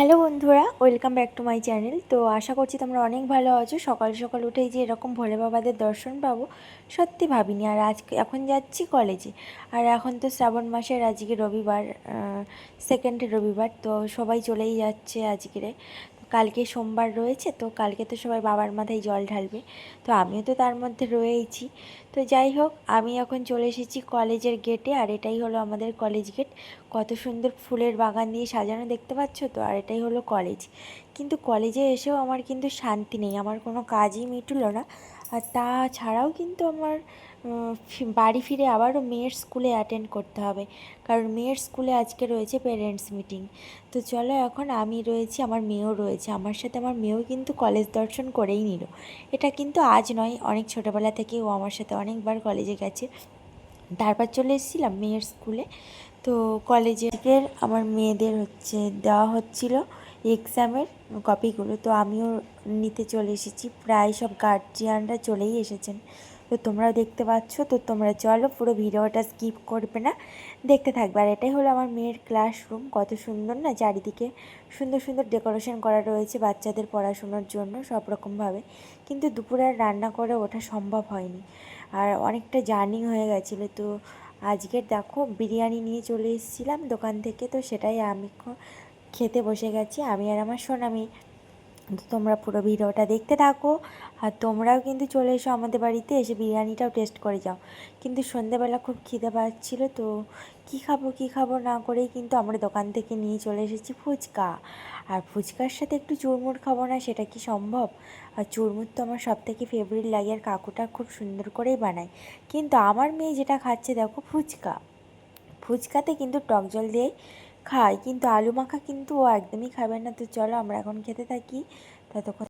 Hello বন্ধুরা, welcome back to my channel. তো আশা করছি তোমরা অনেক ভালো আছো। সকাল সকাল উঠেই যে এরকম ভোলে বাবাদের দর্শন পাবো, সত্যি ভাবিনি। আর আজকে এখন যাচ্ছি কলেজে আর এখন তো শ্রাবণ মাসের, আজকে রবিবার সেকেন্ড রবিবার, তো সবাই চলেই যাচ্ছে আজকেরে। কালকে সোমবার রয়েছে, তো কালকে তো সবাই বাবার মাথায় জল ঢালবে। তো আমিও তো তার মধ্যে রয়েইছি। তো যাই হোক, আমি এখন চলে এসেছি কলেজের গেটে আর এটাই হলো আমাদের কলেজ গেট কত সুন্দর ফুলের বাগান দিয়ে সাজানো দেখতে পাচ্ছ তো? আর এটাই হলো কলেজ। কিন্তু কলেজে এসেও আমার কিন্তু শান্তি নেই, আমার কোনো কাজই মিটলো না। আর তাছাড়াও কিন্তু আমার বাড়ি ফিরে আবারও মেয়ের স্কুলে অ্যাটেন্ড করতে হবে। কারণ মেয়ের স্কুলে আজকে রয়েছে পেরেন্টস মিটিং তো চলো এখন আমি রয়েছি, আমার মেয়েও রয়েছে। আমার সাথে আমার মেয়েও কিন্তু কলেজ দর্শন করেই নিল। এটা কিন্তু আজ নয়, অনেক ছোটোবেলা থেকে ও আমার সাথে অনেকবার কলেজে গেছে। তারপর চলে এসেছিলাম মেয়ের স্কুলে। তো কলেজের আমার মেয়েদের হচ্ছে দেওয়া হচ্ছিল। এক্সামের কপিগুলো তো আমিও নিতে চলে এসেছি। প্রায় সব গার্জিয়ানরা চলেই এসেছেন। তো তোমরাও দেখতে পাচ্ছ। তো তোমরা চলো, পুরো ভিডিওটা স্কিপ করবে না। দেখতে থাকবে। আর এটাই হলো আমার মেয়ের ক্লাসরুম কত সুন্দর না? চারিদিকে সুন্দর সুন্দর ডেকোরেশন করা রয়েছে বাচ্চাদের পড়াশোনার জন্য সব রকমভাবে। কিন্তু দুপুরে আর রান্না করে ওঠা সম্ভব হয়নি। আর অনেকটা জার্নি হয়ে গেছিল। তো আজকের দেখো, বিরিয়ানি নিয়ে চলে এসেছিলাম দোকান থেকে। তো সেটাই আমি খেতে বসে গেছি, আমি আর আমার সোনামি। তোমরা পুরো ভিডিওটা দেখতে থাকো, আর তোমরাও কিন্তু চলে এসো আমাদের বাড়িতে, এসে বিরিয়ানিটাও টেস্ট করে যাও। কিন্তু সন্ধেবেলা খুব খিদে পাচ্ছিলো, তো কী খাব কী খাব না করেই কিন্তু আমরা দোকান থেকে নিয়ে চলে এসেছি ফুচকা। আর ফুচকার সাথে একটু চুরমুর খাব না, সেটা কি সম্ভব? আর চুরমুর তো আমার সব থেকে ফেভারিট লাগে, আর কাকুটা খুব সুন্দর করেই বানায়। কিন্তু আমার মেয়ে যেটা খাচ্ছে, দেখো ফুচকা। ফুচকাতে কিন্তু টক জল দিয়ে খায় কিন্তু আলু মাখা কিন্তু ও একদমই খাবেন না। তো চলো আমরা এখন খেতে থাকি। ততক্ষণ